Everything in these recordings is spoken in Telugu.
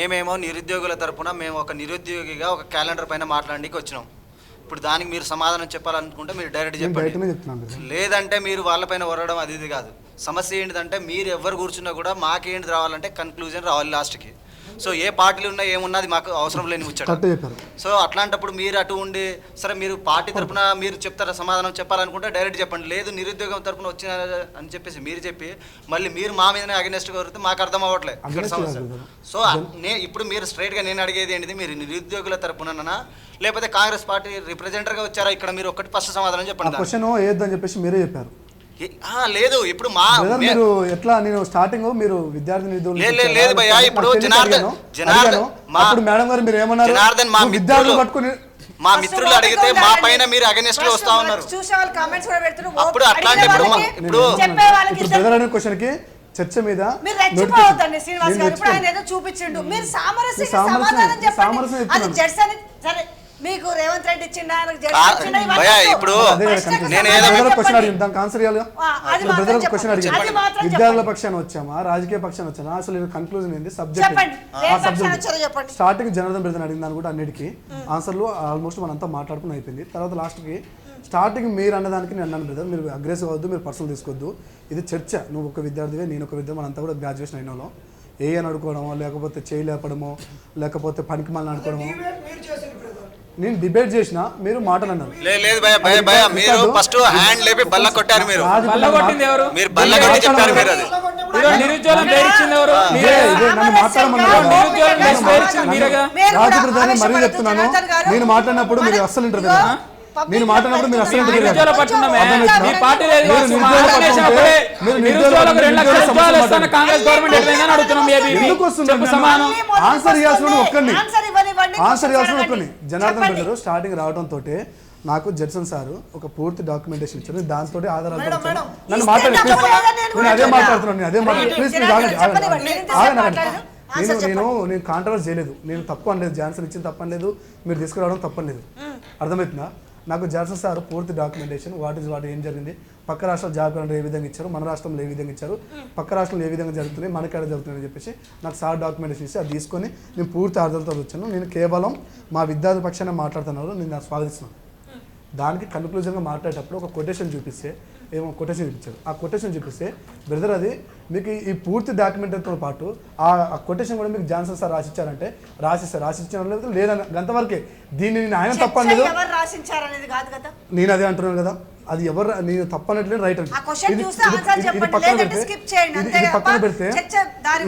మేమేమో నిరుద్యోగుల తరపున మేము ఒక నిరుద్యోగిగా ఒక క్యాలెండర్ పైన మాట్లాడడానికి వచ్చినాం. ఇప్పుడు దానికి మీరు సమాధానం చెప్పాలనుకుంటే మీరు డైరెక్ట్ చెప్పండి. లేదంటే మీరు వాళ్ళపైన వరడం అది ఇది కాదు. సమస్య ఏంటిదంటే మీరు ఎవరు కూర్చున్నా కూడా మాకేంటి రావాలంటే కన్క్లూజన్ రావాలి లాస్ట్కి సో ఏ పార్టీలు ఉన్నా ఏమున్నది మాకు అవసరం లేని ముచ్చట. సో అట్లాంటప్పుడు మీరు అటు ఉండి సరే మీరు పార్టీ తరపున మీరు చెప్తారా సమాధానం చెప్పాలనుకుంటే డైరెక్ట్ చెప్పండి. లేదు నిరుద్యోగం తరపున వచ్చిన అని చెప్పేసి మీరు చెప్పి మళ్ళీ మీరు మా మీదనే అగెనెస్ట్ కోరితే మాకు అర్థం అవ్వట్లేదు ఇక్కడ సమస్య. సో నే ఇప్పుడు మీరు స్ట్రైట్గా నేను అడిగేది ఏంటిది మీరు నిరుద్యోగుల తరపుననా లేకపోతే కాంగ్రెస్ పార్టీ రిప్రజెంటర్గా వచ్చారా ఇక్కడ మీరు ఒకటి ఫస్ట్ సమాధానం చెప్పండి. క్వశ్చన్ చెప్పేసి మీరే చెప్పారు. లేదు ఇప్పుడు మా మీరు ఎట్లా నేను స్టార్టింగ్ మీరు విద్యార్థి నిధులు లే- లే- లేదు భయ్యా, ఇప్పుడు జనార్దన్-. జనార్దన్. మా- అప్పుడు మేడం గారు మీరు ఏమన్నారు జనార్దన్ మా విద్యార్థులు. పట్టుకుని మా మిత్రులు అడిగితే మా. పైన మీరు అగెనెస్ట్ ఫస్ట్ వస్తా ఉన్నారు అప్పుడు అట్లాంటి ఇప్పుడు ఇప్పుడు క్వశ్చన్కి చర్చ మీద మీరు notification- రెచ్చిపోవద్దండి శ్రీనివాస్ నేను గారు ఇప్పుడు ఆయన రెచ్చిపోను. ఏదో చూపించిండు మీరు సామరస్యం- సమాధానం చెప్పండి సామరస్యం అది. జడ్స్ అని సరే ఇచ్చిండా. ఇప్పుడు. నేను విద్యార్థుల. పక్షాన వచ్చామా? రాజకీయ పక్షాన వచ్చామా? అసలు కన్క్లూజన్ ఏంది? సబ్జెక్ట్. స్టార్టింగ్ జనార్దన్ బ్రదర్ అడిగిన దాని కూడా అన్నిటికీ ఆన్సర్లు ఆల్మోస్ట్ మనంతా మాట్లాడుకుని అయిపోయింది. తర్వాత లాస్ట్కి స్టార్టింగ్ మీరు అన్నదానికి నేను అన్నాను బ్రదర్ మీరు అగ్రెసివ్ అవ్వద్దు మీరు పర్సనల్ తీసుకోవద్దు ఇది చర్చ. నువ్వు ఒక విద్యార్థివే నేను ఒక విద్యార్థి మనంతా కూడా గ్రాడ్యుయేషన్ అయిన వాళ్ళం. ఏ అని అడుకోవడమో లేకపోతే చేయి లేపడమో లేకపోతే పనికి మళ్ళీ అనుకోవడమో. నేను డిబేట్ చేసిన మీరు మాటలు అన్నారు లే- లేదు భయ భయ భయ మీరు ఫస్ట్ హ్యాండ్ లేపి బల్ల కొట్టారు మీరు. రాజు బల్ల కొట్టింది ఎవరు? మీరు బల్ల కొట్టి చెప్పారు మీరు అది ఈరోజు నిరుద్యోగం పేరిచ్చింది ఎవరు? ఇదే ఇదే నన్ను మాట్లాడమన్నారు ఈరోజు నిరుద్యోగం పేరు పేరిచ్చింది మీరేగా? మీరు రాజు బ్రదర్ని మరీ చెప్తున్నాను. నేను మాట్లాడినప్పుడు మీరు అస్సలు ఇంటర్ నేను మాట్లాడినప్పుడు మీరు అస్సలు ఇంటర్ నిరుద్యోగ? మీ పార్టీ లేదు. మీరు నిరుద్యోగులకు రెండు లక్షల కాంగ్రెస్ గవర్నమెంట్ ఎట్లయిందని అడుగుతున్నాం ఏబీ ఎందుకు వస్తుంది సమానం. ఆన్సర్ ఇవ్వాల్సిన వస్తుంది. ఆన్సర్ చెప్పండి. ఒక్కడిని జనార్దన్. బ్రదర్ స్టార్టింగ్ రావడం తోటే నాకు జడ్సన్ సార్ ఒక పూర్తి డాక్యుమెంటేషన్ ఇచ్చారు. దాంతో ఆధారాలు. నన్ను తప్పు నేను అదే. మాట్లాడుతున్నాను నేను అదే మాట్లాడు ప్లీజ్ ప్లీజ్ ఆగండి. నేను నేను నేను కాంట్రవర్స్ చేయలేదు. నేను తప్పు అనలేదు జాన్సన్ ఇచ్చిన తప్పనలేదు మీరు తీసుకురావడం తప్పనలేదు అర్థమవుతుందా? నాకు జాన్సన్ సార్ పూర్తి డాక్యుమెంటేషన్ వాట్ ఇస్ వాట్ ఏం జరిగింది? పక్క రాష్ట్రాలు జాబ్ క్యాలెండర్ ఏ విధంగా ఇచ్చారు? మన రాష్ట్రంలో ఏ విధంగా ఇచ్చారు? పక్క రాష్ట్రంలో ఏ విధంగా జరుగుతున్నాయి? మనకి ఎక్కడ జరుగుతున్నాయని చెప్పేసి నాకు సార్ డాక్యుమెంటేషన్ ఇచ్చి అది తీసుకొని నేను పూర్తి ఆధారాలతో వచ్చాను. నేను కేవలం మా విద్యార్థి పక్షాన మాట్లాడుతున్నారు. నేను స్వాగతిస్తున్నాను. దానికి కన్క్లూజన్గా మాట్లాడేటప్పుడు ఒక కొటేషన్ చూపిస్తే ఏమో కొటేషన్ చూపించారు. ఆ కొటేషన్ చూపిస్తే బ్రదర్ అది మీకు ఈ పూర్తి డాక్యుమెంటరీతో పాటు ఆ ఆ కొటేషన్ కూడా మీకు జాన్సన్ సార్ రాసిచ్చారంటే రాసిస్తారు రాసిచ్చారు లేదు లేదని అంతవరకే దీన్ని నేను ఆయన తప్పలేదు నేను అదే అంటున్నాను కదా. అది ఎవరు నేను తప్పనట్లేదు రైట్ ఆ question చూస్తే answer చెప్పండి. లేదంటే skip చేయండి. ఇది పక్కన పెడితే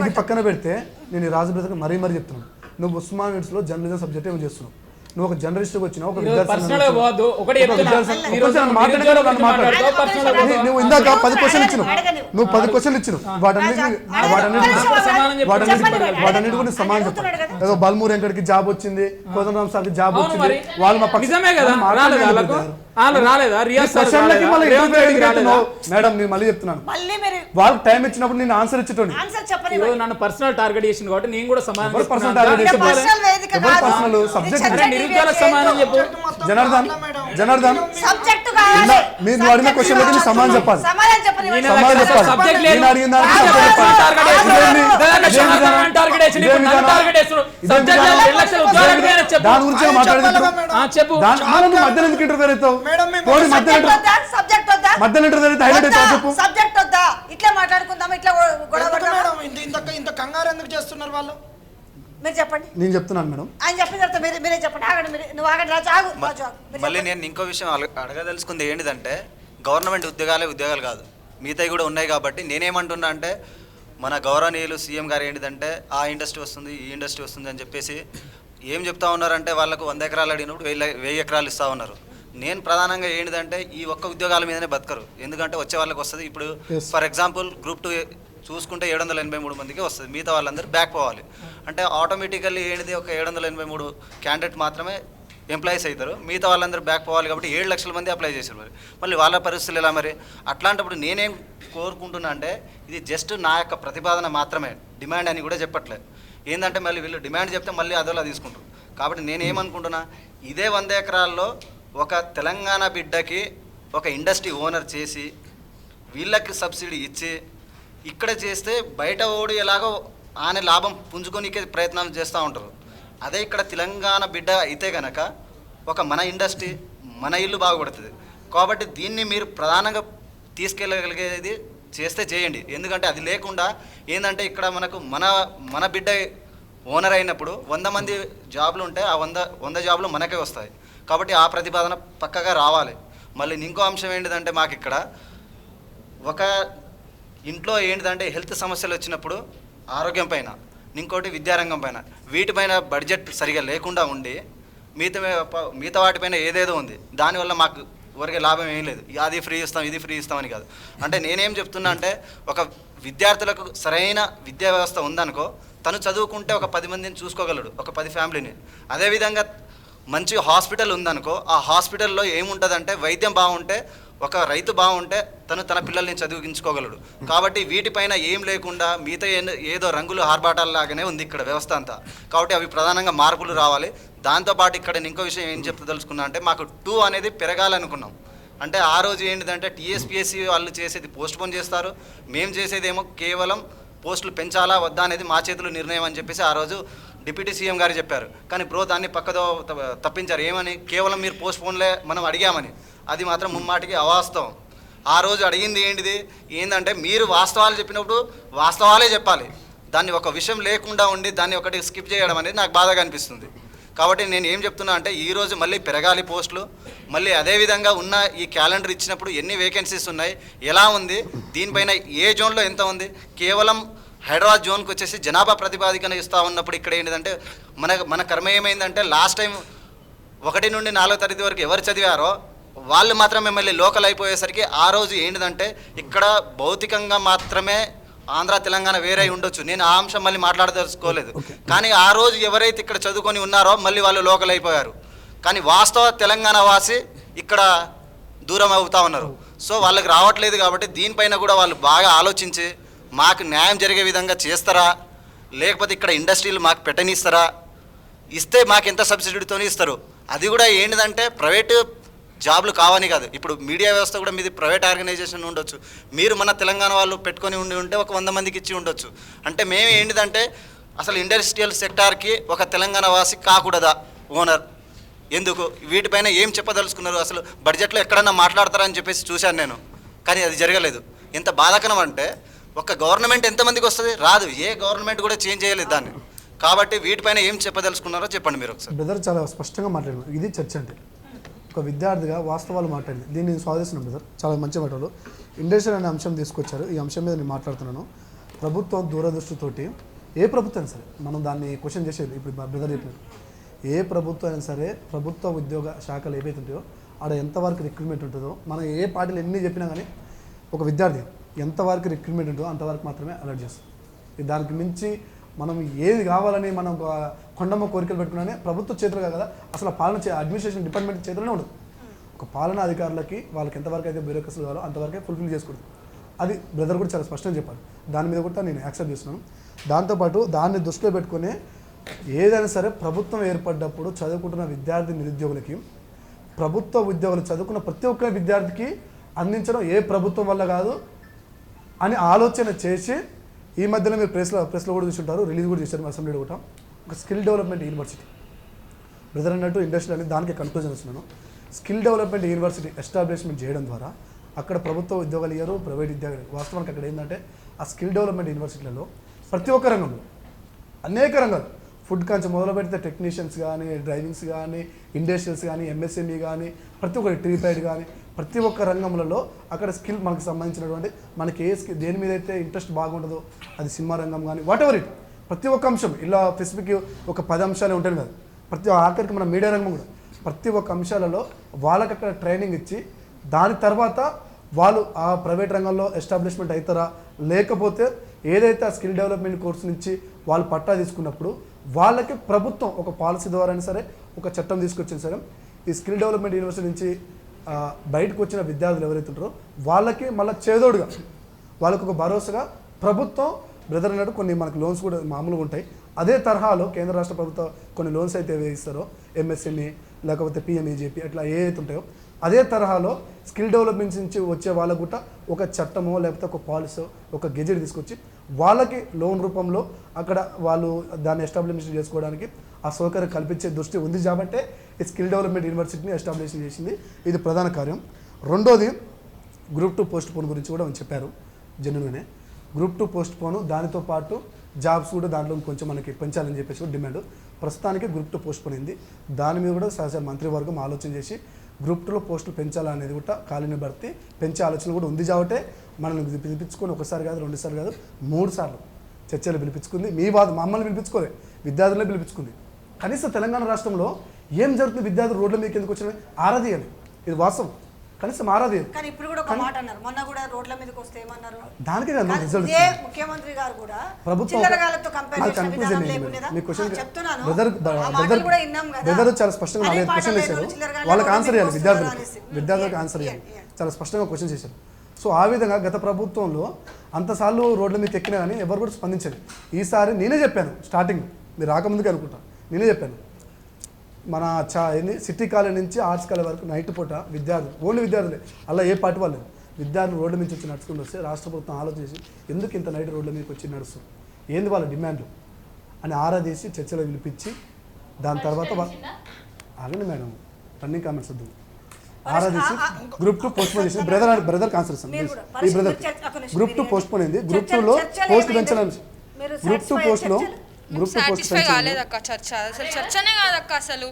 ఇది. పక్కన పెడితే నేను ఈ రాజు బ్రదర్ మరీ మరీ చెప్తున్నాను. నువ్వు ఉస్మాన్లో జర్నలిజం సబ్జెక్ట్ ఏమో చేస్తున్నావు. నువ్వు ఒక జర్నలిస్ట్ వచ్చినావు ఒక నువ్వు ఇందాక పది క్వశ్చన్లు ఇచ్చినావు. అడగనివ్వు. నువ్వు పది క్వశ్చన్లు ఇచ్చినావు. వాటన్నిటి. సమానం. వాటన్నిటి గురించి కదా. ఏదో బల్మూర్ వెంకటకి జాబ్ వచ్చింది కోదండరామ్ సార్కి జాబ్ వచ్చింది. మరి. వాళ్ళు మా పక్ష- రాలేదా. మేడం నేను మళ్ళీ చెప్తున్నాను. మళ్ళీ మీరు వాళ్ళకి టైం ఇచ్చినప్పుడు నేను ఆన్సర్ ఇచ్చేటోని నన్ను పర్సనల్ టార్గెట్ చేసింది కాబట్టి నేను కూడా. పర్సనల్ నిరుద్యోగులకు సమానం చెప్పు. జనార్దన్ జనార్దన్. సబ్జెక్ట్ మీరు నువ్వు అడిగిన క్వశ్చన్లకి నేను సమాధానం చెప్పాలి. సమాధానం చెప్పాలి. నేను అడిగిన. దాని గురించి మాట్లాడేది దాని మధ్యలో ఎందుకు ఇంటర్వ్యూ అవుతావు మధ్యలో సబ్జెక్ట్ ఇంటర్- వద్దా? సబ్జెక్ట్ వద్దా? మధ్యలో ఇంటర్వ్యూ అయితే హైలైట్ అవుతావు చెప్పు. సబ్జెక్ట్ వద్దా? ఇట్లా మాట్లాడుకుందాం ఇట్లా గొడవ ఇంత ఇంత కంగారు ఎందుకు చేస్తున్నారు వాళ్ళు? మీరు చెప్పండి. నేను చెప్తున్నాను మేడం. ఆయన చెప్పిన తర్వాత మీరు మీరే చెప్పండి. ఆగండి మీరు నువ్వు ఆగండి రాజు ఆగు రాజు ఆగు మీరు మళ్ళీ. నేను ఇంకో విషయం అడగ- అడగదలుచుకుంది ఏంటిదంటే గవర్నమెంట్ ఉద్యోగాలే ఉద్యోగాలు కాదు. మిగతాయి కూడా ఉన్నాయి కాబట్టి నేనేమంటున్నా అంటే మన గౌరవనీయులు సీఎం గారు ఏంటిదంటే ఆ ఇండస్ట్రీ వస్తుంది ఈ ఇండస్ట్రీ వస్తుంది అని చెప్పేసి ఏం చెప్తా ఉన్నారంటే వాళ్ళకు వంద ఎకరాలు అడిగినప్పుడు వెయ్యి వెయ్యి ఎకరాలు ఇస్తా ఉన్నారు. నేను ప్రధానంగా ఏంటిదంటే ఈ ఒక్క ఉద్యోగాల మీదనే బతకరు. ఎందుకంటే వచ్చే వాళ్ళకి వస్తుంది. ఇప్పుడు Yes. For example group two చూసుకుంటే ఏడు వందల ఎనభై మూడు మందికి వస్తుంది. మిగతా వాళ్ళందరూ బ్యాక్ పోవాలి. అంటే ఆటోమేటికల్లీ ఏంటిది? ఒక ఏడు వందల ఎనభై మూడు క్యాండిడేట్ మాత్రమే ఎంప్లాయీస్ అవుతారు. మిగతా వాళ్ళందరూ బ్యాక్ పోవాలి కాబట్టి ఏడు లక్షల మంది అప్లై చేశారు మరి. మళ్ళీ వాళ్ళ పరిస్థితులు ఎలా మరి? అట్లాంటప్పుడు నేనేం కోరుకుంటున్నా అంటే ఇది జస్ట్ నా యొక్క ప్రతిపాదన మాత్రమే. డిమాండ్ అని కూడా చెప్పట్లేదు. ఏంటంటే మళ్ళీ వీళ్ళు డిమాండ్ చెప్తే మళ్ళీ అదోలా తీసుకుంటారు. కాబట్టి నేనేమనుకుంటున్నా ఇదే వంద ఎకరాల్లో ఒక తెలంగాణ బిడ్డకి ఒక ఇండస్ట్రీ ఓనర్ చేసి వీళ్ళకి సబ్సిడీ ఇచ్చి ఇక్కడ చేస్తే బయట ఓడి ఎలాగో ఆయన లాభం పుంజుకోనికే ప్రయత్నం చేస్తూ ఉంటారు. అదే ఇక్కడ తెలంగాణ బిడ్డ అయితే కనుక ఒక మన ఇండస్ట్రీ మన ఇల్లు బాగుపడుతుంది. కాబట్టి దీన్ని మీరు ప్రధానంగా తీసుకెళ్ళగలిగేది చేస్తే చేయండి. ఎందుకంటే అది లేకుండా ఏంటంటే ఇక్కడ మనకు మన మన బిడ్డ ఓనర్ అయినప్పుడు వంద మంది జాబ్లు ఉంటే ఆ వంద వంద జాబ్లు మనకే వస్తాయి. కాబట్టి ఆ ప్రతిపాదన పక్కగా రావాలి. మళ్ళీ ఇంకో అంశం ఏంటిదంటే మాకు ఇక్కడ ఒక ఇంట్లో ఏంటిదంటే హెల్త్ సమస్యలు వచ్చినప్పుడు ఆరోగ్యం పైన ఇంకోటి విద్యారంగం పైన వీటిపైన బడ్జెట్ సరిగా లేకుండా ఉండి మిగతా మిగతా వాటిపైన ఏదేదో ఉంది. దానివల్ల మాకు ఊరికే లాభం ఏం లేదు. అది ఫ్రీ ఇస్తాం ఇది ఫ్రీ ఇస్తామని కాదు. అంటే నేనేం చెప్తున్నా అంటే ఒక విద్యార్థులకు సరైన విద్యా వ్యవస్థ ఉందనుకో తను చదువుకుంటే ఒక పది మందిని చూసుకోగలడు ఒక పది ఫ్యామిలీని. అదేవిధంగా మంచి హాస్పిటల్ ఉందనుకో ఆ హాస్పిటల్లో ఏముంటుందంటే వైద్యం బాగుంటే ఒక రైతు బాగుంటే తను తన పిల్లల్ని చదివించుకోగలడు. కాబట్టి వీటిపైన ఏం లేకుండా మిగతా ఏదో రంగులు ఆర్భాటాల్లాగానే ఉంది ఇక్కడ వ్యవస్థ అంతా. కాబట్టి అవి ప్రధానంగా మార్పులు రావాలి. దాంతోపాటు ఇక్కడ నేను ఇంకో విషయం ఏం చెప్తదలుచుకున్నా అంటే మాకు టూ అనేది పెరగాలనుకున్నాం. అంటే ఆ రోజు ఏంటిదంటే టీఎస్పీఎస్సీ వాళ్ళు చేసేది పోస్ట్ పోన్ చేస్తారు. మేము చేసేదేమో కేవలం పోస్టులు పెంచాలా వద్దా అనేది మా చేతిలో నిర్ణయం అని చెప్పేసి ఆ రోజు డిప్యూటీ సీఎం గారు చెప్పారు. కానీ బ్రో దాన్ని పక్కదో తప్పించారు. ఏమని? కేవలం మీరు పోస్ట్ పోన్లే మనం అడిగామని. అది మాత్రం ముమ్మాటికి అవాస్తవం. ఆ రోజు అడిగింది ఏంటిది? ఏంటంటే మీరు వాస్తవాలు చెప్పినప్పుడు వాస్తవాలే చెప్పాలి. దాన్ని ఒక విషయం లేకుండా ఉండి దాన్ని ఒకటి స్కిప్ చేయడం అనేది నాకు బాధగా అనిపిస్తుంది. కాబట్టి నేను ఏం చెప్తున్నా అంటే ఈ రోజు మళ్ళీ పెరగాలి పోస్టులు. మళ్ళీ అదే విధంగా ఉన్న ఈ క్యాలెండర్ ఇచ్చినప్పుడు ఎన్ని వేకెన్సీస్ ఉన్నాయి? ఎలా ఉంది? దీనిపైన ఏ జోన్లో ఎంత ఉంది? కేవలం హైదరాబాద్ జోన్కి వచ్చేసి జనాభా ప్రతిపాదికన ఇస్తూ ఉన్నప్పుడు ఇక్కడ ఏంటిదంటే మన మన కర్మ ఏమైందంటే లాస్ట్ టైం ఒకటి నుండి నాలుగో తరగతి వరకు ఎవరు చదివారో వాళ్ళు మాత్రమే మళ్ళీ లోకల్ అయిపోయేసరికి ఆ రోజు ఏంటిదంటే ఇక్కడ భౌతికంగా మాత్రమే ఆంధ్ర తెలంగాణ వేరే ఉండొచ్చు. నేను ఆ అంశం మళ్ళీ మాట్లాడదలుచుకోలేదు. కానీ ఆ రోజు ఎవరైతే ఇక్కడ చదువుకొని ఉన్నారో మళ్ళీ వాళ్ళు లోకల్ అయిపోయారు. కానీ వాస్తవ తెలంగాణ వాసి ఇక్కడ దూరం అవుతా ఉన్నారు. సో వాళ్ళకి రావట్లేదు కాబట్టి దీనిపైన కూడా వాళ్ళు బాగా ఆలోచించి మాకు న్యాయం జరిగే విధంగా చేస్తారా? లేకపోతే ఇక్కడ ఇండస్ట్రీలు మాకు పెట్టనిస్తారా? ఇస్తే మాకు ఎంత సబ్సిడీతోనే ఇస్తారు? అది కూడా ఏంటిదంటే ప్రైవేటు జాబ్లు కావని కాదు. ఇప్పుడు మీడియా వ్యవస్థ కూడా మీది ప్రైవేట్ ఆర్గనైజేషన్ ఉండొచ్చు. మీరు మన తెలంగాణ వాళ్ళు పెట్టుకొని ఉండి ఉంటే ఒక వంద మందికి ఇచ్చి ఉండొచ్చు. అంటే మేము ఏంటిదంటే అసలు ఇండస్ట్రియల్ సెక్టార్కి ఒక తెలంగాణ వాసి కాకూడదా? ఓనర్. ఎందుకు? వీటిపైన ఏం చెప్పదలుచుకున్నారు? అసలు బడ్జెట్లో ఎక్కడన్నా మాట్లాడతారని చెప్పేసి చూశాను నేను. కానీ అది జరగలేదు. ఎంత బాధాకరం అంటే ఒక గవర్నమెంట్ ఎంతమందికి వస్తుంది? రాదు. ఏ గవర్నమెంట్ కూడా చేంజ్ చేయలేదు దాన్ని. కాబట్టి వీటిపైన ఏం చెప్పదలుచుకున్నారో చెప్పండి మీరు ఒకసారి. బ్రదర్ చాలా స్పష్టంగా మాట్లాడారు. ఇది చర్చ అంటే. ఒక విద్యార్థిగా వాస్తవాలు మాట్లాడింది. దీన్ని నేను స్వాదిస్తున్నాను బ్రదర్ చాలా మంచి మాటలు. ఇండస్ట్రియల్ అనే అంశం తీసుకొచ్చారు. ఈ అంశం మీద నేను మాట్లాడుతున్నాను. ప్రభుత్వం దూరదృష్టితోటి ఏ ప్రభుత్వం అయినా సరే మనం దాన్ని క్వశ్చన్ చేసేది ఇప్పుడు మా బ్రదర్ చెప్పినట్టు ఏ ప్రభుత్వం అయినా సరే ప్రభుత్వ ఉద్యోగ శాఖలు ఏవైతే ఉంటాయో ఆడ ఎంతవరకు రిక్రూట్మెంట్ ఉంటుందో మనం ఏ పార్టీలు ఎన్ని చెప్పినా కానీ ఒక విద్యార్థి ఎంతవరకు రిక్రూట్మెంట్ ఉంటుందో అంతవరకు మాత్రమే అలర్ట్ చేస్తాం. దానికి మించి మనం ఏది కావాలని మనం కొండమ్మ కోరికలు పెట్టుకున్నానే ప్రభుత్వ చేతులుగా కదా. అసలు పాలన చే- అడ్మినిస్ట్రేషన్ డిపార్ట్మెంట్ చేతుల్లోనే ఉండదు. ఒక పాలనా అధికారులకి వాళ్ళకి ఎంతవరకు అయితే బ్యూరోక్రసీలు కావాలో అంతవరకే ఫుల్ఫిల్ చేసుకుంటుంది అది బ్రదర్ కూడా చాలా స్పష్టంగా చెప్పారు. దాని మీద కూడా నేను యాక్సెప్ట్ చేస్తున్నాను. దాంతోపాటు దాన్ని దృష్టిలో పెట్టుకుని ఏదైనా సరే ప్రభుత్వం ఏర్పడ్డప్పుడు చదువుకుంటున్న విద్యార్థి నిరుద్యోగులకి ప్రభుత్వ ఉద్యోగులు చదువుకున్న ప్రతి ఒక్క విద్యార్థికి అందించడం ఏ ప్రభుత్వం వల్ల కాదు అని ఆలోచన చేసి ఈ మధ్యలో మీరు ప్రెస్లో ప్రెస్లో కూడా చూసుంటారు రిలీజ్ కూడా చేశారు అసెంబ్లీలో కూడా. ఒక స్కిల్ డెవలప్మెంట్ యూనివర్సిటీ. బ్రదర్ అన్నట్టు ఇండస్ట్రీ అనేది దానికి కన్క్లూజన్ వస్తున్నాను. స్కిల్ డెవలప్మెంట్ యూనివర్సిటీ ఎస్టాబ్లిష్మెంట్ చేయడం ద్వారా అక్కడ ప్రభుత్వ ఉద్యోగాలు ఇయ్యారు ప్రైవేట్ ఉద్యోగాలు వాస్తవానికి అక్కడ ఏంటంటే ఆ స్కిల్ డెవలప్మెంట్ యూనివర్సిటీలలో ప్రతి ఒక్క రంగంలో అనేక రంగాలు ఫుడ్ కాంచి మొదలు పెడితే టెక్నీషియన్స్ కానీ డ్రైవింగ్స్ కానీ ఇండస్ట్రియల్స్ కానీ ఎంఎస్ఎంఈ కానీ ప్రతి ఒక్కటి ట్రీపైడ్ కానీ ప్రతి ఒక్క రంగంలో అక్కడ స్కిల్ మనకు సంబంధించినటువంటి మనకి ఏ స్కిల్ దేని మీద అయితే ఇంట్రెస్ట్ బాగుంటుందో అది సినిమా రంగం కానీ వాట్ ఎవర్ ఇట్ ప్రతి ఒక్క అంశం ఇలా స్పెసిఫిక్ ఒక పది అంశాలే ఉంటాయి కదా. ప్రతి ఆఖరికి మన మీడియా రంగం కూడా. ప్రతి ఒక్క అంశాలలో వాళ్ళకి అక్కడ ట్రైనింగ్ ఇచ్చి దాని తర్వాత వాళ్ళు ఆ ప్రైవేట్ రంగంలో ఎస్టాబ్లిష్మెంట్ అవుతారా లేకపోతే ఏదైతే ఆ స్కిల్ డెవలప్మెంట్ కోర్సు నుంచి వాళ్ళు పట్టా తీసుకున్నప్పుడు వాళ్ళకి ప్రభుత్వం ఒక పాలసీ ద్వారా సరే ఒక చట్టం తీసుకొచ్చిన సరే ఈ స్కిల్ డెవలప్మెంట్ యూనివర్సిటీ నుంచి బయటకు వచ్చిన విద్యార్థులు ఎవరైతే ఉంటారో వాళ్ళకి మళ్ళీ చేదోడుగా వాళ్ళకు ఒక భరోసాగా ప్రభుత్వం బ్రదర్ అన్నట్టు కొన్ని మనకి లోన్స్ కూడా మామూలుగా ఉంటాయి. అదే తరహాలో కేంద్ర రాష్ట్ర ప్రభుత్వం కొన్ని లోన్స్ అయితే ఇస్తారో ఎంఎస్ఎంఈ లేకపోతే పిఎంఈజేపీ అట్లా ఏ అయితే ఉంటాయో అదే తరహాలో స్కిల్ డెవలప్మెంట్ నుంచి వచ్చే వాళ్ళకు కూడా ఒక చట్టమో లేకపోతే ఒక పాలసీ ఒక గెజెట్ తీసుకొచ్చి వాళ్ళకి లోన్ రూపంలో అక్కడ వాళ్ళు దాన్ని ఎస్టాబ్లిష్ చేసుకోవడానికి ఆ సౌకర్యం కల్పించే దృష్టి ఉంది. కాబట్టే ఈ స్కిల్ డెవలప్మెంట్ యూనివర్సిటీని ఎస్టాబ్లిష్ చేసింది. ఇది ప్రధాన కార్యం. రెండోది గ్రూప్ టూ పోస్ట్ పోన్ గురించి కూడా చెప్పారు జెన్యున్గానే గ్రూప్ టూ పోస్ట్ పోను దానితో పాటు జాబ్స్ కూడా దాంట్లో కొంచెం మనకి పెంచాలని చెప్పేసి కూడా డిమాండ్. ప్రస్తుతానికి గ్రూప్ టూ పోస్ట్ పోన్ దాని మీద కూడా సహజ మంత్రివర్గం ఆలోచన చేసి గ్రూప్ టూలో పోస్టులు పెంచాలనేది కూడా ఖాళీని భర్తీ. పెంచే ఆలోచన కూడా ఉంది కాబట్టి మనల్ని పిలిపించుకొని ఒకసారి కాదు రెండుసార్లు కాదు మూడు సార్లు చర్చలు పిలిపించుకుంది. మీ వాదు మమ్మల్ని పిలిపించుకోలే విద్యార్థులనే పిలిపించుకుంది. కనీసం తెలంగాణ రాష్ట్రంలో ఏం జరుగుతుంది విద్యార్థులు రోడ్ల మీదకి ఎందుకు వచ్చిన ఆరాధీయాలి ఇది వాస్తవం. కనీసం ఆరాధీయాలి కానీ ఇప్పుడు కూడా ఒక మాట అన్నారు. మొన్న కూడా రోడ్ల మీదకి వస్తే ఏమన్నారు? దానికే ముఖ్యమంత్రి గారు కూడా ప్రభుత్వం కంపేర్ చెప్తున్నాను. చాలా స్పష్టంగా నాలుగైదు క్వశ్చన్ చేశారు. వాళ్ళకి ఆన్సర్ వస్తున్నారు విద్యార్థులకు. విద్యార్థులకు ఆన్సర్ ఇయ్యండి. చాలా స్పష్టంగా క్వశ్చన్ చేశారు. సో ఆ విధంగా గత ప్రభుత్వంలో అంతసార్లు రోడ్ల మీద ఎక్కినా కానీ ఎవరు కూడా స్పందించలేదు. ఈసారి నేనే చెప్పాను స్టార్టింగ్ మీరు రాకముందుకే అనుకుంటా. నేనే చెప్పాను. మన చా సిటీ కాలేజ్ నుంచి ఆర్ట్స్ కాలేజ్ వరకు నైట్ పూట విద్యార్థులు ఓన్లీ విద్యార్థులే. అలా ఏ పార్టీ వాళ్ళు. విద్యార్థులు రోడ్ల మీద వచ్చి నడుచుకుంటూ వస్తే రాష్ట్ర ప్రభుత్వం ఆలోచన చేసి ఎందుకు ఇంత నైట్ రోడ్ల మీదకి వచ్చి నడుస్తుంది? ఏంది వాళ్ళ డిమాండ్లు? అని ఆరా తీసి చర్చలో పిలిపించి దాని తర్వాత ఆగండి మేడం. రన్నింగ్ కామెంట్స్ వద్దు. ఆరా ఆ- గ్రూప్ టూ పోస్ట్ పోన్ చేసి బ్రదర్ బ్రదర్ కాన్సర్ ఈ brother group two postpone అయింది గ్రూప్ టూలో పోస్ట్? పెంచాలని గ్రూప్ టూ పోస్ట్లో? గ్రూప్ సాటిస్ఫై కాలేదక్క చర్చ. అసలు చర్చనే కాదక్క అసలు.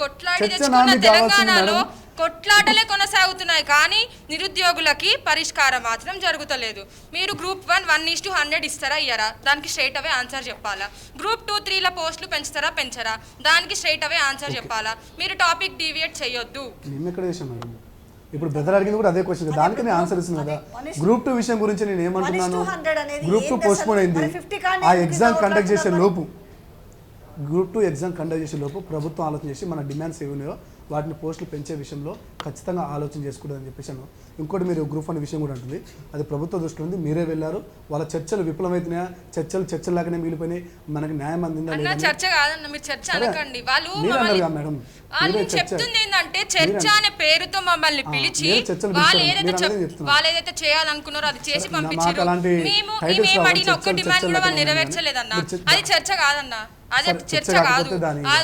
కొట్లాడి తెచ్చుకున్న తెలంగాణలో. కొట్లాటలే కొనసాగుతున్నాయి కానీ నిరుద్యోగులకి పరిష్కారం మాత్రం జరుగుతలేదు. మీరు group one one is two hundred ఇస్తారా ఇయ్యరా? దానికి స్ట్రైట్ అవే ఆన్సర్ చెప్పాలా? గ్రూప్ టూ త్రీల పోస్టులు పెంచుతారా పెంచరా? దానికి స్ట్రైట్ అవే ఆన్సర్ చెప్పాలా? మీరు టాపిక్ డీవియేట్ చేయొద్దు. ఇప్పుడు బ్రదర్ అడిగింది కూడా అదే క్వశ్చన్ దానికి నేను ఆన్సర్ ఇస్తున్నాను కదా గ్రూప్ టూ విషయం గురించి నేను ఏమంటున్నాను 1:100 అనేది గ్రూప్ టూ ఏంటి పోస్ట్ పోన్ అసలు? అయింది మరి 50 కానీ ఆ ఎగ్జామ్ కండక్ట్ చేసే? లోపు గ్రూప్ టూ ఎగ్జామ్ కండక్ట్ చేసే లోపు ప్రభుత్వం ఆలోచన చేసి మన డిమాండ్స్ ఏవి ఉన్నాయో వాటిని పోస్టులు పెంచే విషయంలో ఖచ్చితంగా ఆలోచన చేసుకుంటుందని చెప్పేసాను ఇంకోటి మీరు గ్రూప్ వన్ విషయం కూడా ఉంటుంది అది ప్రభుత్వ దృష్టిలో ఉంది మీరే వెళ్ళారు. వాళ్ళ చర్చలు విఫలమైతున్నాయా చర్చలు చర్చలు లాగానే మిగిలిపోయినాయి. మనకి న్యాయం అందిందా చర్చ కాదన్న మీరు చర్చ. అనకండి. వాళ్ళు మేడం. వాళ్ళు. చెప్తుంది ఏంటంటే చర్చ. అనే పేరుతో మమ్మల్ని పిలిచి వాళ్ళు. ఏదైతే. వాళ్ళు ఏదైతే చేయాలనుకున్నారో అది చేసి పంపించారు. మేము మేము అడిగిన ఒక్క డిమాండ్ కూడా వాళ్ళు నెరవేర్చలేదన్న. అది చర్చ కాదన్న. అది చర్చ కాదు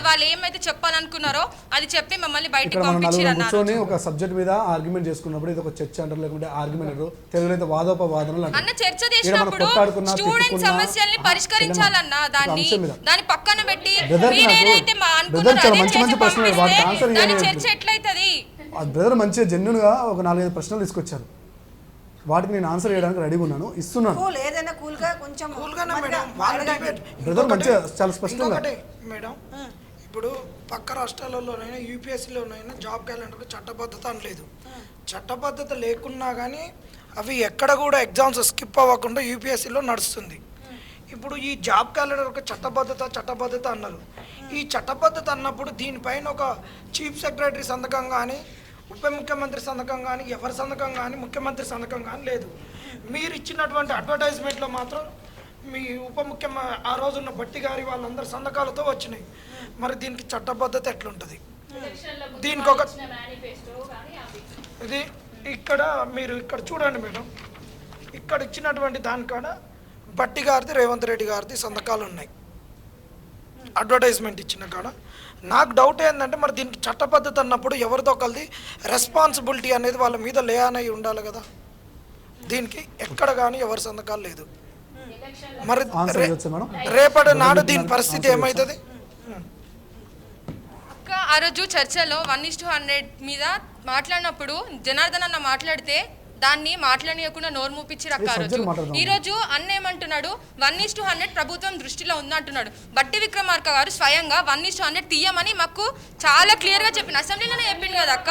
వాళ్ళు ఏమైతే చెప్పాలనుకున్నారో అది చెప్పి మమ్మల్ని బయటికి పంపించారు ఒక సబ్జెక్ట్ మీద ఆర్గ్యుమెంట్ చేసుకున్నప్పుడు ఇది ఒక చర్చ అంటారు లేకుంటే ఆర్గ్యుమెంట్ తెలుగులో అయితే వాదోపవాదనలు. అన్న చర్చ చేసినప్పుడు స్టూడెంట్ సమస్యల్ని పరిష్కరించాలన్న దాన్ని. దాని పక్కన పెట్టి మా అనుకున్నారో అదే చేసి పంపిస్తే దాని. చర్చ ఎట్లయితది బ్రదర్ మంచిగా జెన్యున్గా ఒక నాలుగైదు ప్రశ్నలు తీసుకొచ్చారు వాటికి నేను ఆన్సర్ చేయడానికి రెడీగా ఉన్నాను. ఇస్తున్నాను. కూల్ ఏదైనా కూల్గా కొంచెం కూల్గానే మేడం వాళ్ళు అడగండి. డిబేట్ బ్రదర్ మంచిగా చాలా స్పష్టంగా. ఇంకొకటి మేడం ఇప్పుడు పక్క రాష్ట్రాలలోనైనా యూపీఎస్సీలోనైనా జాబ్ క్యాలెండర్కి చట్టబద్ధత అని లేదు చట్టబద్ధత లేకున్నా కానీ అవి ఎక్కడ కూడా ఎగ్జామ్స్ స్కిప్ అవ్వకుండా యూపీఎస్సీలో నడుస్తుంది. ఇప్పుడు ఈ జాబ్ క్యాలెండర్ ఒక చట్టబద్ధత చట్టబద్ధత అన్నారు. ఈ చట్టబద్ధత అన్నప్పుడు దీనిపైన ఒక చీఫ్ సెక్రటరీ సంతకం కానీ ఉప ముఖ్యమంత్రి సంతకం కానీ ఎవరి సంతకం కానీ ముఖ్యమంత్రి సంతకం కానీ లేదు. మీరు ఇచ్చినటువంటి అడ్వర్టైజ్మెంట్లో మాత్రం మీ ఉప ముఖ్యమ ఆ రోజున్న బట్టి గారి వాళ్ళందరి సంతకాలతో వచ్చినాయి. మరి దీనికి చట్టబద్ధత ఎట్లుంటుంది? దీనికి ఒక ఇది ఇక్కడ మీరు ఇక్కడ చూడండి మేడం. ఇక్కడ ఇచ్చినటువంటి దానికాడ బట్టి గారిది రేవంత్ రెడ్డి గారిది సంతకాలు ఉన్నాయి అడ్వర్టైజ్మెంట్ ఇచ్చిన కాడ. నాకు డౌట్ ఏంటంటే మరి దీనికి చట్టబద్ధత అన్నప్పుడు ఎవరితో కలిది రెస్పాన్సిబిలిటీ అనేది వాళ్ళ మీద లేనై ఉండాలి కదా. దీనికి ఎక్కడ కానీ ఎవరి సంతకాలు లేదు. మరి రేపటి నాడు దీని పరిస్థితి ఏమవుతుంది ఆ రోజు చర్చలో వన్ ఇస్ టు హండ్రెడ్ మీద మాట్లాడినప్పుడు జనార్దన్ అన్న మాట్లాడితే దాన్ని మాట్లాడనీయకుండా నోరు మూపించి రక్క ఆ ఏ రోజు subject మాట్లాడదాం? ఈ రోజు అన్న ఏమంటున్నాడు? వన్ ఇస్ టు హండ్రెడ్ ప్రభుత్వం దృష్టిలో ఉందంటున్నాడు బట్టి విక్రమార్క గారు స్వయంగా వన్ ఇస్ టు హండ్రెడ్ తీయమని మాకు చాలా క్లియర్గా చెప్పిన అసెంబ్లీలోనే చెప్పింది కదా అక్క.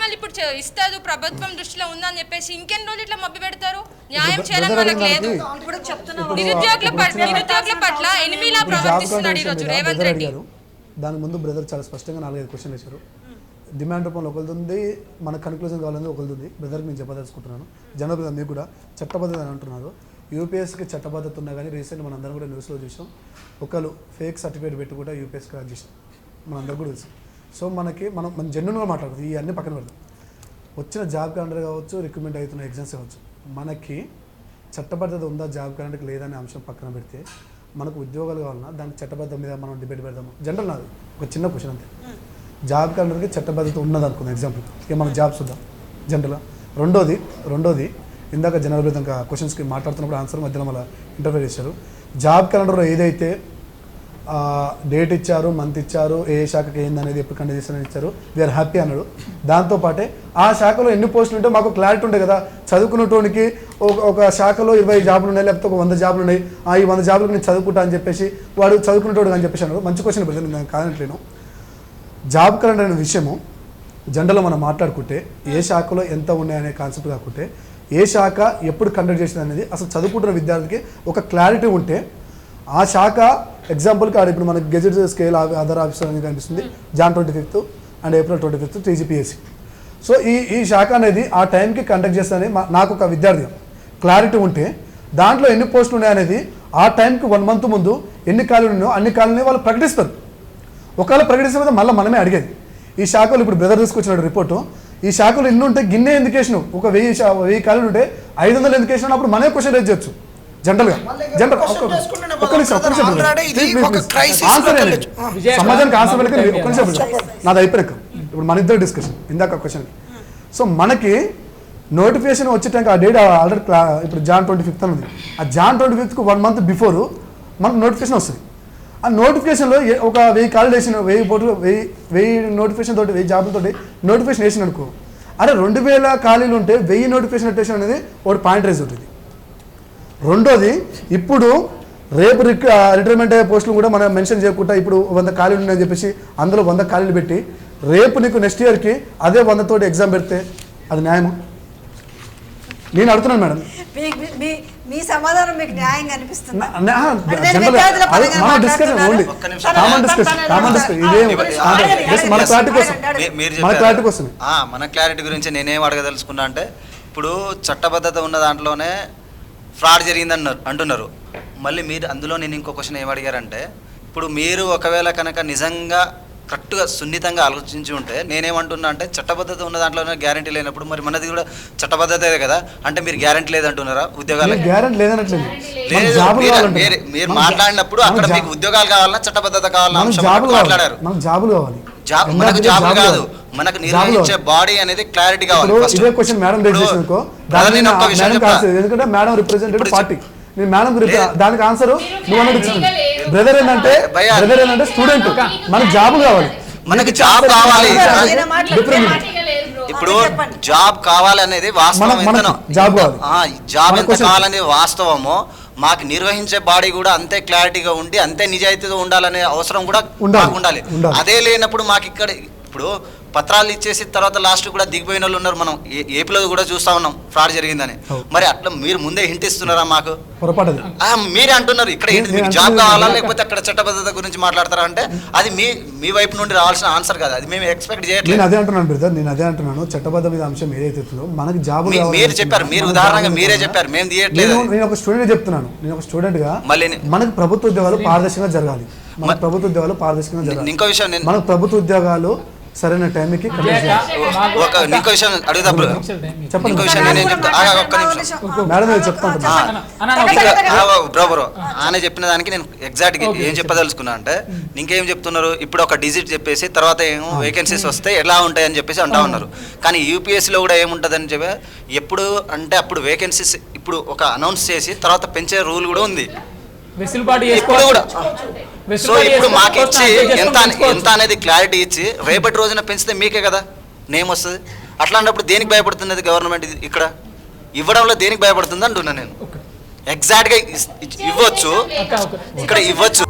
మళ్ళీ ఇప్పుడు ఇస్తారు ప్రభుత్వం దృష్టిలో ఉందని చెప్పేసి ఇంకెన్ని రోజులు ఇట్లా మబ్బి పెడతారు? న్యాయం చేయాలని వాళ్ళకి లేదు. నిరుద్యోగుల పట్ల నిరుద్యోగుల పట్ల ఎనిమిలా ప్రవర్తిస్తున్నాడు ఈ రోజు రేవంత్ రెడ్డి. దాని ముందు బ్రదర్ చాలా స్పష్టంగా నాలుగైదు క్వశ్చన్లు వేశారు. డిమాండ్ రూపంలో ఒకరిది మన కన్క్లూజన్ కావాలని ఒకరిది బ్రదర్కి నేను చెప్పదలుచుకుంటున్నాను. జనరల్ మీకు కూడా చట్టబద్ధత అని అంటున్నారు. యూపీఎస్కి చట్టబద్ధత ఉన్నా కానీ రీసెంట్ మనందరం కూడా న్యూస్లో చూసాం. ఒకరు ఫేక్ సర్టిఫికేట్ పెట్టి కూడా యూపీఎస్ క్రాక్ చేసాం మనందరం కూడా తెలుసు. సో మనకి మనం మన జన్యున్గా మాట్లాడుతుంది ఈ అన్ని పక్కన పెడతాం వచ్చిన జాబ్ క్యాలెండర్ కావచ్చు రిక్రూట్మెంట్ అవుతున్న ఎగ్జామ్స్ కావచ్చు. మనకి చట్టబద్ధత ఉందా జాబ్ క్యాలెండర్కి లేదనే అంశం పక్కన పెడితే మనకు ఉద్యోగాలు కావాలన్నా దానికి చట్టబద్ధత మీద మనం డిబేట్ పెడదాము. జనరల్ నాది. ఒక చిన్న క్వశ్చన్ అంతే. జాబ్ క్యాలెండర్కి చట్టబద్ధత ఉన్నది అనుకుందాం ఎగ్జాంపుల్ ఇక మనకు జాబ్స్ చూద్దాం. జనరల్గా రెండోది రెండోది ఇందాక జనరల్ ఇంకా క్వశ్చన్స్కి మాట్లాడుతున్నప్పుడు ఆన్సర్ మధ్యలో మళ్ళీ ఇంటర్వ్యూ చేశారు. జాబ్ క్యాలెండర్లో ఏదైతే డేట్ ఇచ్చారు మంత్ ఇచ్చారు ఏ శాఖకి ఏంది అనేది ఎప్పుడు కండిషన్ ఇచ్చారు వీఆర్ హ్యాపీ అన్నాడు. దాంతోపాటే ఆ శాఖలో ఎన్ని పోస్టులు ఉంటే మాకు క్లారిటీ ఉండే కదా. చదువుకున్నటోనికి ఒక ఒక శాఖలో ఇరవై జాబులు ఉన్నాయి లేకపోతే ఒక వంద జాబులు ఉన్నాయి. ఆ ఈ వంద జాబులకు నేను చదువుకుంటా అని చెప్పేసి వాడు చదువుకునేటోడు అని చెప్పేసి అన్నాడు. మంచి క్వశ్చన్ పెడతాను నేను కాదనట్లేను. జాబ్ క్యాలెండర్ అనే విషయము జనరల్గా మనం మాట్లాడుకుంటే ఏ శాఖలో ఎంత ఉన్నాయనే కాన్సెప్ట్ కాకుంటే ఏ శాఖ ఎప్పుడు కండక్ట్ చేసింది అనేది అసలు చదువుకుంటున్న విద్యార్థికి ఒక క్లారిటీ ఉంటే ఆ శాఖ ఎగ్జాంపుల్కి ఆడ ఇప్పుడు మనకి గెజెట్ స్కేల్ అదర్ ఆఫీసర్ అనేది కనిపిస్తుంది. June twenty fifth and April twenty fifth TGPSC so ఈ ఈ శాఖ అనేది ఆ టైంకి కండక్ట్ చేస్తుందని మా- నాకు ఒక విద్యార్థి క్లారిటీ ఉంటే దాంట్లో ఎన్ని పోస్టులు ఉన్నాయనేది ఆ టైంకి వన్ మంత్ ముందు ఎన్ని ఖాళీలు ఉన్నాయో అన్ని ఖాళీని వాళ్ళు ప్రకటిస్తారు. ఒకవేళ ప్రకటిస్తే మళ్ళీ మనమే అడిగేది. ఈ శాఖలు ఇప్పుడు బ్రదర్ తీసుకొచ్చిన రిపోర్టు ఈ శాఖలు ఎన్ని ఉంటే గిన్నె ఎందుకేషన్ ఒక వెయ్యి వెయ్యి ఖాళీలు ఉంటే ఐదు వందలు ఎందుకేషన్ అప్పుడు మనమే క్వశ్చన్ రేజ్ చేయొచ్చు. జనరల్గా జనరల్ ఒక్క నిమిషం నిమిషం ఆన్సర్ సమాజానికి ఆన్సర్ పెడితే ఒక్క నిమిషం. నాది అయిపోయాక ఇప్పుడు మన ఇద్దరు డిస్కషన్ ఇందాక క్వశ్చన్ సో మనకి నోటిఫికేషన్ వచ్చే టైంకి ఆ డేట్ ఆల్రెడీ ఇప్పుడు జాన్ ట్వంటీ ఫిఫ్త్ అని ఉంది ఆ జాన్ ట్వంటీ ఫిఫ్త్కి వన్ మంత్ బిఫోర్ మనకు నోటిఫికేషన్ వస్తుంది. ఆ నోటిఫికేషన్లో ఒక వెయ్యి కాళ్ళు వేసిన వెయ్యి పోటీ వెయ్యి వెయ్యి నోటిఫికేషన్ తోటి వెయ్యి జాబులతో నోటిఫికేషన్ వేసిన అనుకో. అరే రెండు వేల ఖాళీలు ఉంటే వెయ్యి నోటిఫికేషన్ నోటిఫికేషన్ అనేది ఒకటి పాయింట్ రైజ్ ఉంటుంది. రెండోది ఇప్పుడు రేపు రిక్ రిటైర్మెంట్ అయ్యే పోస్టులు కూడా మనం మెన్షన్ చేయకుండా ఇప్పుడు వంద ఖాళీలు ఉన్నాయని చెప్పేసి అందులో వంద ఖాళీలు పెట్టి రేపు నీకు నెక్స్ట్ ఇయర్కి అదే వంద తోటి ఎగ్జామ్ పెడితే అది న్యాయమా? నేను అడుగుతున్నాను మేడం. మీ సమాధానం మీకు న్యాయంగా అనిపిస్తుంది మన డిస్కషన్ మాట్లాడుతున్నాను. ఓన్లీ ఒక్క నిమిషం. కామన్ డిస్కషన్ కామన్ డిస్కషన్ ఇదేం ఇవ్వండి. అంటే just మన క్లారిటీ కోసం మన. క్లారిటీ కోసం ఆ, మన క్లారిటీ గురించి నేనేం అడగదలుచుకున్నా అంటే ఇప్పుడు చట్టబద్ధత ఉన్న దాంట్లోనే ఫ్రాడ్ జరిగిందన్నారు అంటున్నారు మళ్ళీ మీరు అందులో నేను ఇంకో క్వశ్చన్ ఏం అడిగారంటే ఇప్పుడు మీరు ఒకవేళ కనుక నిజంగా కరెక్ట్గా సున్నితంగా ఆలోచించి ఉంటే నేనేమంటున్నా అంటే చట్టబద్ధత ఉన్న దాంట్లోనే గ్యారంటీ లేనప్పుడు మరి మనది కూడా చట్టబద్ధతే కదా. అంటే మీరు గ్యారంటీ లేదంటున్నారా ఉద్యోగాలకి? గ్యారెంటీ లేదనట్లేదు. మనకు లేదు. జాబులు మీరు- మాట్లాడినప్పుడు అక్కడ మీకు ఉద్యోగాలు కావాలన్నా చట్టబద్ధత కావాలన్నా అంశం మాట్లాడారు. మనకు జాబులు కావాలి. జాబ్ మనకు జాబులు కాదు. మనకు నిర్వహించే. బాడీ అనేది క్లారిటీ కావాలి. ఇదే క్వశ్చన్ మేడం ఎందుకంటే మేడం రిప్రజెంటెడ్ ఇప్పుడు పార్టీ నేను మేడం. దానికి ఆన్సర్ నువ్వు అన్నది ఇచ్చింది బ్రదర్ ఏంటంటే. బ్రదర్ ఏంటంటే స్టూడెంట్ మనకు జాబులు కావాలి మనకి నీకు జాబ్ కావాలి. ఇప్పుడు. జాబ్ కావాలనేది వాస్తవం ఎంతనో జాబ్ కావాలి. ఆ, జాబ్ ఎంత. కావాలనేది వాస్తవమో మాకు నిర్వహించే బాడీ కూడా అంతే క్లారిటీగా ఉండి అంతే నిజాయితీగా ఉండాలనే అవసరం కూడా ఉండాలి. అదే లేనప్పుడు మాకు ఇక్కడ ఇప్పుడు పత్రాలు ఇచ్చేసి తర్వాత లాస్ట్ కూడా దిగిపోయిన వాళ్ళు ఉన్నారు. మనం ఏపీలో కూడా చూస్తా ఉన్నాం. ఫ్రాడ్ జరిగిందని. మరి అట్లా మీరు ముందే హింట్ ఇస్తున్నారా మాకు? పొరపాటు మీరే అంటున్నారు. ఇక్కడ ఏంటి నేను మీకు జాబ్ కావాలా లేకపోతే అక్కడ చట్టబద్ధత గురించి మాట్లాడతారా అంటే అది మీ మీ వైపు నుండి రావాల్సిన ఆన్సర్ కాదు. అది మేము ఎక్స్పెక్ట్ నేను చేయట్లేదు అదే అంటున్నాను బ్రదర్. నేను అదే అంటున్నాను. చట్టబద్ధ మీద అంశం ఏదైతే మనకి కావాలి మీరు చెప్పారు. మీరు ఉదాహరణగా మీరే. చెప్పారు. మేము నేను తీయట్లేదు నేను ఒక స్టూడెంట్ చెప్తున్నాను. నేను ఒక స్టూడెంట్గా మళ్ళీ మనకు ప్రభుత్వ ఉద్యోగాలు పారదర్శకంగా జరగాలి. మన ప్రభుత్వ ఉద్యోగాలు పారదర్శకంగా జరగాలి. ఇంకో విషయం నేను మనకు ప్రభుత్వ ఉద్యోగాలు సరైన టైంకి ఒక ఇంకో విషయం అడుగుతా చెప్పండి. ఇంకో విషయం నేను చెప్తా ఆ, ఒక్క నిమిషం. మేడం నేను చెప్తాను బ్రో బ్రో. ఆయన చెప్పిన దానికి నేను ఎగ్జాక్ట్ ఏం చెప్పదలుచుకున్నా అంటే ఇంకేం చెప్తున్నారు? ఇప్పుడు ఒక డిజిట్ చెప్పేసి తర్వాత ఏమో వేకెన్సీస్ వస్తే ఎలా ఉంటాయని చెప్పేసి అంటా ఉన్నారు. కానీ యూపీఎస్సీలో కూడా ఏముంటుందని చెప్పి? ఎప్పుడు అంటే అప్పుడు వేకెన్సీస్ ఇప్పుడు ఒక అనౌన్స్ చేసి తర్వాత పెంచే రూల్ కూడా ఉంది. వెసులుబాటు కూడా. సో ఇప్పుడు మాకు ఇచ్చి ఎంత. ఎంత అనేది క్లారిటీ ఇచ్చి రేపటి రోజున పెంచితే మీకే కదా? నేమ్ వస్తుంది. అట్లాంటప్పుడు దేనికి భయపడుతున్నది గవర్నమెంట్ ఇక్కడ? ఇవ్వడంలో దేనికి భయపడుతుంది అంటున్నా నేను. ఎగ్జాక్ట్గా ఇవ్వచ్చు. ఇక్కడ ఇవ్వచ్చు.